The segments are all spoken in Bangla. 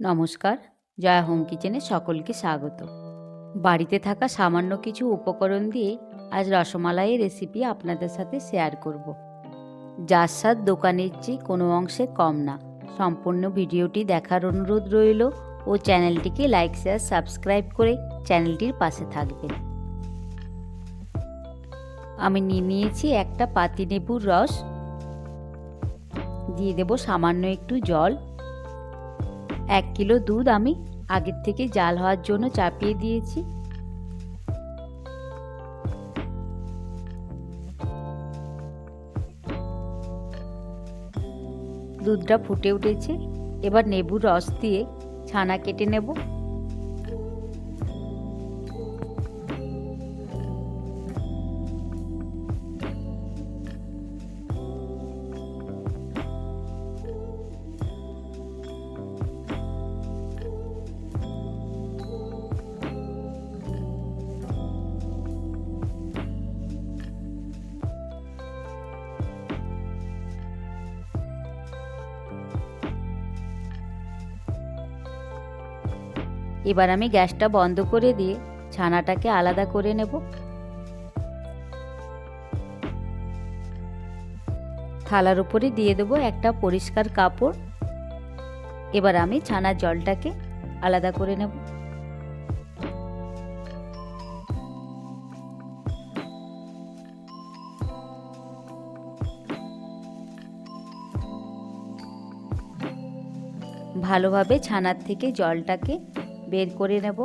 নমস্কার, জয়া হোম কিচেনে সকলকে স্বাগত। বাড়িতে থাকা সামান্য কিছু উপকরণ দিয়ে আজ রসমালাইয়ের রেসিপি আপনাদের সাথে শেয়ার করব। যার স্বাদ দোকানের চেয়ে কোনো অংশে কম না। সম্পূর্ণ ভিডিওটি দেখার অনুরোধ রইল ও চ্যানেলটিকে লাইক শেয়ার সাবস্ক্রাইব করে চ্যানেলটির পাশে থাকবেন। আমি নিয়ে নিয়েছি একটা পাতিলেবুর রস। দিয়ে দেব সামান্য একটু জল। এক কিলো দুধ আমি আগের থেকে জাল হওয়ার জন্য চাপিয়ে দিয়েছি। দুধটা ফুটে উঠেছে। এবার নেবুর রস দিয়ে ছানা কেটে নেব। এবার আমি গ্যাসটা বন্ধ করে দিয়ে ছানাটাকে আলাদা করে নেব। থালার উপরে দিয়ে দেবো একটা পরিষ্কার কাপড়। এবার আমি ছানার জলটাকে আলাদা করে নেব। ভালোভাবে ছানার থেকে জলটাকে বের করে নেব।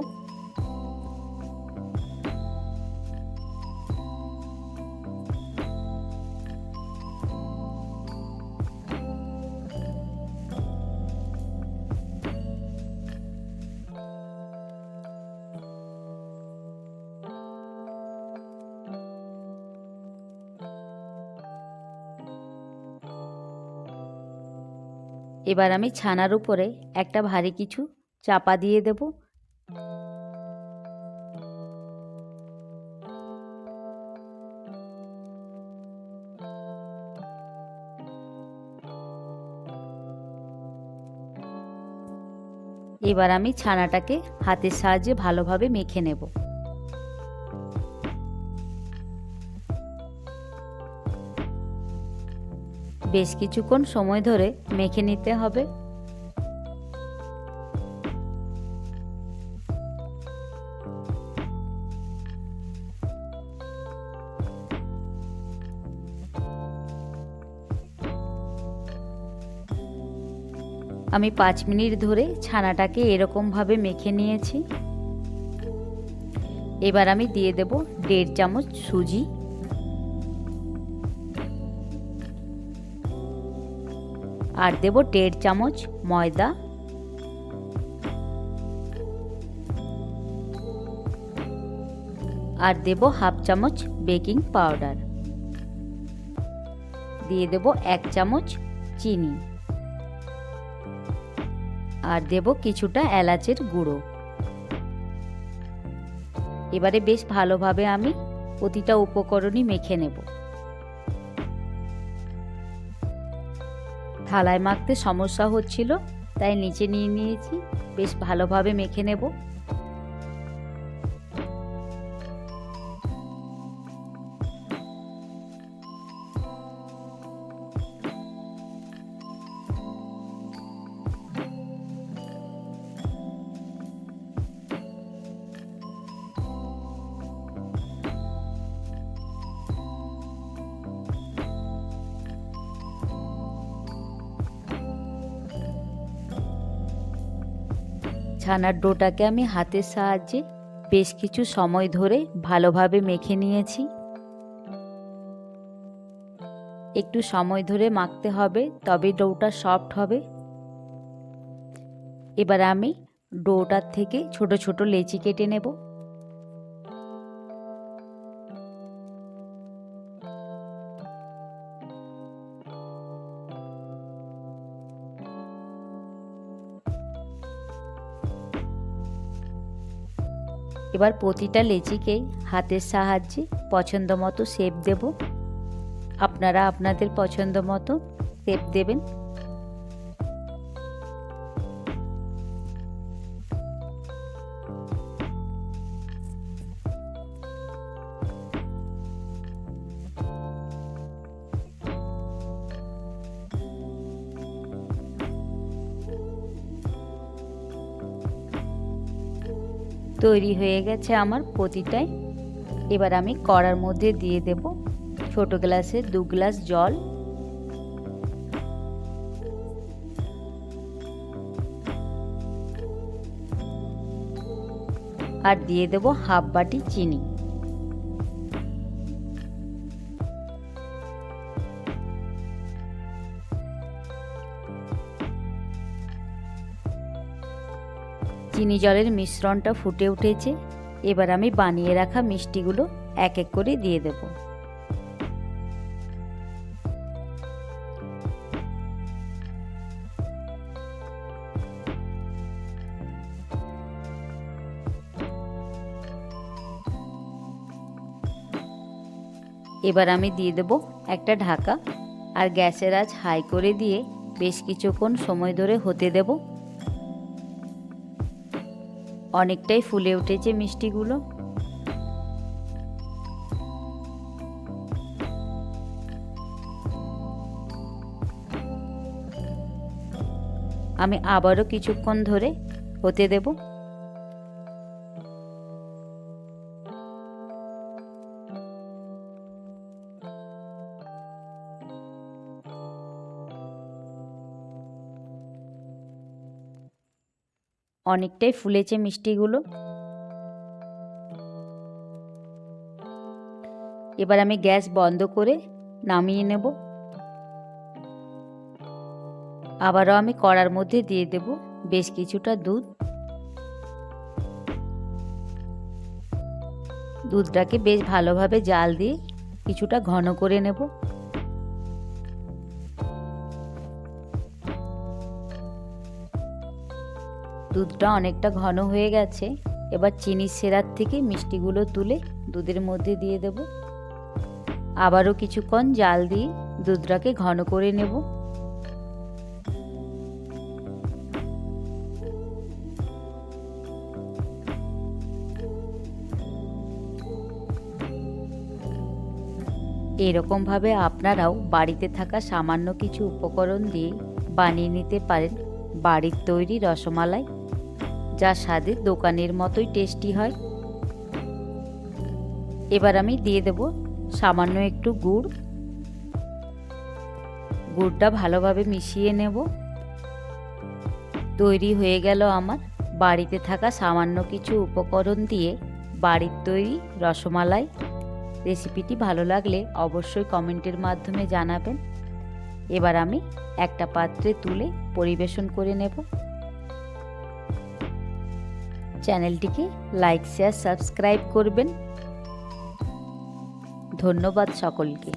এবার আমি ছানার উপরে একটা ভারী কিছু চাপা দিয়ে দেব। এবার আমি ছানাটাকে হাতের সাহায্যে ভালোভাবে মেখে নেব। বেশ কিছুক্ষণ সময় ধরে মেখে নিতে হবে। আমি পাঁচ মিনিট ধরে ছানাটাকে এরকমভাবে মেখে নিয়েছি। এবার আমি দিয়ে দেব দেড় চামচ সুজি। আর দেব দেড় চামচ ময়দা। আর দেব হাফ চামচ বেকিং পাউডার। দিয়ে দেব এক চামচ চিনি। আর দেব কিছুটা এলাচের গুঁড়ো। এবারে বেশ ভালোভাবে আমি প্রতিটা উপকরণই মেখে নেব। থালায় মাখতে সমস্যা হচ্ছিল, তাই নিচে নিয়ে নিয়েছি। বেশ ভালোভাবে মেখে নেব। ছানার ডোটাকে আমি হাতের সাহায্যে বেশ কিছু সময় ধরে ভালোভাবে মেখে নিয়েছি। একটু সময় ধরে মাখতে হবে তবে ডোটা সফট হবে। এবার আমি ডোটার থেকে ছোট ছোট লেচি কেটে নেব। এবার প্রতিটা লেচিকেই হাতের সাহায্যে পছন্দ মতো শেপ দেব। আপনারা আপনাদের পছন্দ মতো শেপ দেবেন। তৈরি হয়ে গেছে আমার প্রতিটাই। এবার আমি কড়ার মধ্যে দিয়ে দেব ছোট গ্লাসে দু গ্লাস জল। আর দিয়ে দেব হাফ বাটি চিনি। চিনি জলের মিশ্রণটা ফুটে উঠেছে। এবার আমি বানিয়ে রাখা মিষ্টিগুলো এক এক করে দিয়ে দেব। এবার আমি দিয়ে দেব একটা ঢাকা। আর গ্যাসের আজ হাই করে দিয়ে বেশ কিছুক্ষণ সময় ধরে হতে দেবো। অনেকটাই ফুলে উঠেছে মিষ্টিগুলো। আমি আবারও কিছুক্ষণ ধরে হতে দেব। অনেকটাই ফুলেছে মিষ্টিগুলো। এবার আমি গ্যাস বন্ধ করে নামিয়ে নেব। আবারও আমি কড়ার মধ্যে দিয়ে দেব বেশ কিছুটা দুধ। দুধটাকে বেশ ভালোভাবে জাল দিয়ে কিছুটা ঘন করে নেব। দুধটা অনেকটা ঘন হয়ে গেছে। এবার চিনির সেরার থেকে মিষ্টিগুলো তুলে দুধের মধ্যে দিয়ে দেব। আবারও কিছুক্ষণ জাল দিয়ে দুধটাকে ঘন করে নেব। এরকমভাবে আপনারাও বাড়িতে থাকা সামান্য কিছু উপকরণ দিয়ে বানিয়ে নিতে পারেন বাড়ির তৈরি রসমালাই। যা স্বাদে দোকানের মতোই টেস্টি হয়। এবার আমি দিয়ে দেব সামান্য একটু গুড়। গুড়টা ভালোভাবে মিশিয়ে নেব। তৈরি হয়ে গেল আমার বাড়িতে থাকা সামান্য কিছু উপকরণ দিয়ে বাড়ির তৈরি রসমালাই। রেসিপিটি ভালো লাগলে অবশ্যই কমেন্টের মাধ্যমে জানাবেন। এবার আমি একটা পাত্রে তুলে পরিবেশন করে নেব। চ্যানেলটিকে লাইক শেয়ার সাবস্ক্রাইব করবেন। ধন্যবাদ সকলকে।